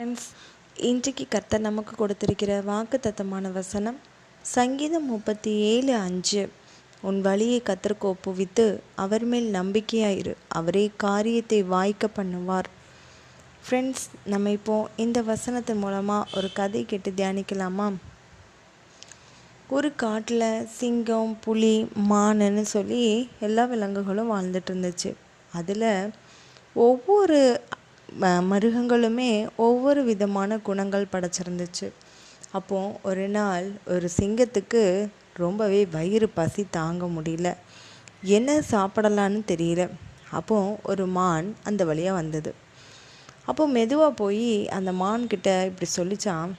Friends இன்றைக்கு கர்த்தர் நமக்கு கொடுத்திருக்கிற வாக்கு தத்தமான வசனம் சங்கீதம் முப்பத்தி ஏழு அஞ்சு. உன் வழியை கத்தருக்கு ஒப்புவித்து அவர் மேல் நம்பிக்கையாயிரு அவரே காரியத்தை வாய்க்க பண்ணுவார். ஃப்ரெண்ட்ஸ் நம்ம இப்போ இந்த வசனத்தின் மூலமாக ஒரு கதை கேட்டு தியானிக்கலாமா? ஒரு காட்டில் சிங்கம் புலி மானுன்னு சொல்லி எல்லா விலங்குகளும் வாழ்ந்துட்டு இருந்துச்சு. அதில் ஒவ்வொரு மிருகங்களுமே ஒவ்வொரு விதமான குணங்கள் படைச்சிருந்துச்சு. அப்போ ஒரு நாள் ஒரு சிங்கத்துக்கு ரொம்பவே வயிறு பசி தாங்க முடியல. என்ன சாப்பிடலான்னு தெரியல. அப்போ ஒரு மான் அந்த வழியாக வந்தது. அப்போ மெதுவாக போய் அந்த மான்கிட்ட இப்படி சொல்லிச்சான்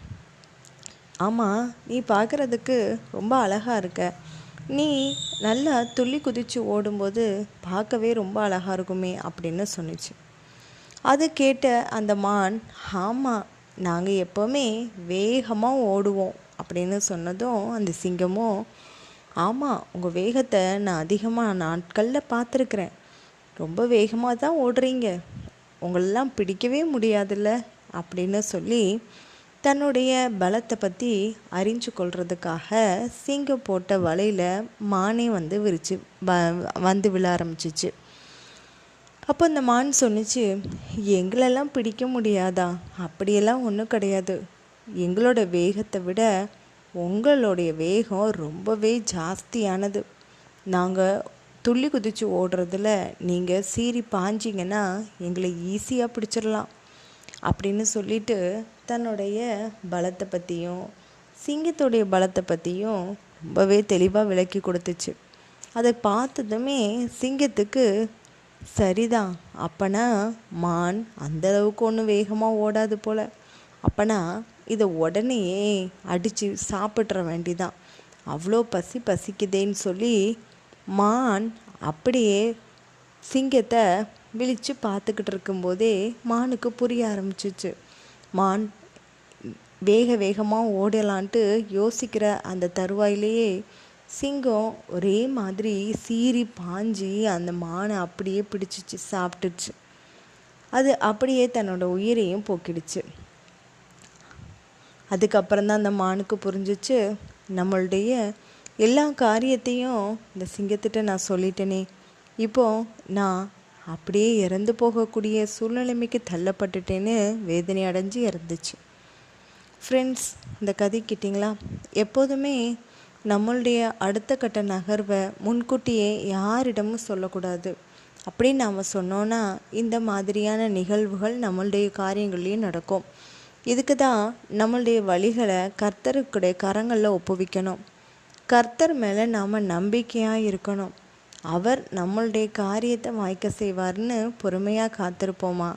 ஆமாம் நீ பார்க்குறதுக்கு ரொம்ப அழகாக இருக்க. நீ நல்லா துள்ளி குதித்து ஓடும்போது பார்க்கவே ரொம்ப அழகாக இருக்குமே அப்படின்னு சொன்னிச்சு. அது கேட்ட அந்த மான் ஆமாம் நாங்கள் எப்போவுமே வேகமாக ஓடுவோம் அப்படின்னு சொன்னதும் அந்த சிங்கமும் ஆமாம் உங்கள் வேகத்தை நான் அதிகமாக நாட்களில் பார்த்துருக்குறேன். ரொம்ப வேகமாக தான் ஓடுறீங்க. உங்களெல்லாம் பிடிக்கவே முடியாதுல்ல அப்படின்னு சொல்லி தன்னுடைய பலத்தை பற்றி அறிஞ்சு கொள்றதுக்காக சிங்கம் போட்ட வலையில் மானே வந்து விரிச்சு வ- வந்து விழ ஆரம்பிச்சிச்சு. அப்போ அந்த மான் சொன்னுச்சு எங்களெல்லாம் பிடிக்க முடியாதா? அப்படியெல்லாம் ஒன்றும் கிடையாது. எங்களோட வேகத்தை விட உங்களுடைய வேகம் ரொம்பவே ஜாஸ்தியானது. நாங்கள் துள்ளி குதிச்சு ஓடுறதுல நீங்கள் சீறி பாஞ்சிங்கன்னா எங்களை ஈஸியாக பிடிச்சிடலாம். அப்படின்னு சொல்லிட்டு தன்னுடைய பலத்தை பற்றியும் சிங்கத்துடைய பலத்தை பற்றியும் ரொம்பவே தெளிவாக விளக்கி கொடுத்துச்சு. அதை பார்த்ததுமே சிங்கத்துக்கு சரிதான். அப்பனா மான் அந்த அளவுக்கு ஒன்றும் வேகமாக ஓடாது போல. அப்பனா இதை உடனேயே அடித்து சாப்பிட்ற வேண்டிதான். அவ்வளோ பசி பசிக்குதேன்னு சொல்லி மான் அப்படியே சிங்கத்தை விழித்து பார்த்துக்கிட்டு இருக்கும்போதே மானுக்கு புரிய ஆரம்பிச்சிச்சு. மான் வேக வேகமாக ஓடலான்ட்டு யோசிக்கிற அந்த தருவாயிலேயே சிங்கம் ஒரே மாதிரி சீறி பாஞ்சி அந்த மானை அப்படியே பிடிச்சிச்சு சாப்பிட்டுச்சு. அது அப்படியே தன்னோட உயிரையும் போக்கிடுச்சு. அதுக்கப்புறம் தான் அந்த மானுக்கு புரிஞ்சிச்சு நம்மளுடைய எல்லா காரியத்தையும் இந்த சிங்கத்திட்ட நான் சொல்லிட்டேனே. இப்போ நான் அப்படியே இறந்து போகக்கூடிய சூழ்நிலைமைக்கு தள்ளப்பட்டுட்டேன்னு வேதனை அடைஞ்சு இறந்துச்சு. ஃப்ரெண்ட்ஸ் இந்த கதை கேட்டிங்களா? எப்போதுமே நம்மளுடைய அடுத்த கட்ட நகர்வை முன்கூட்டியே யாரிடமும் சொல்லக்கூடாது. அப்படின்னு நாம் சொன்னோன்னா இந்த மாதிரியான நிகழ்வுகள் நம்மளுடைய காரியங்கள்லேயும் நடக்கும். இதுக்கு தான் நம்மளுடைய வழிகளை கர்த்தருக்குடைய கரங்களில் ஒப்புவிக்கணும். கர்த்தர் மேலே நாம் நம்பிக்கையாக இருக்கணும். அவர் நம்மளுடைய காரியத்தை வாய்க்க செய்வார்னு பொறுமையாக காத்திருப்போமா?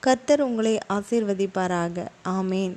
கர்த்தர் உங்களை ஆசீர்வதிப்பாராக. ஆமேன்.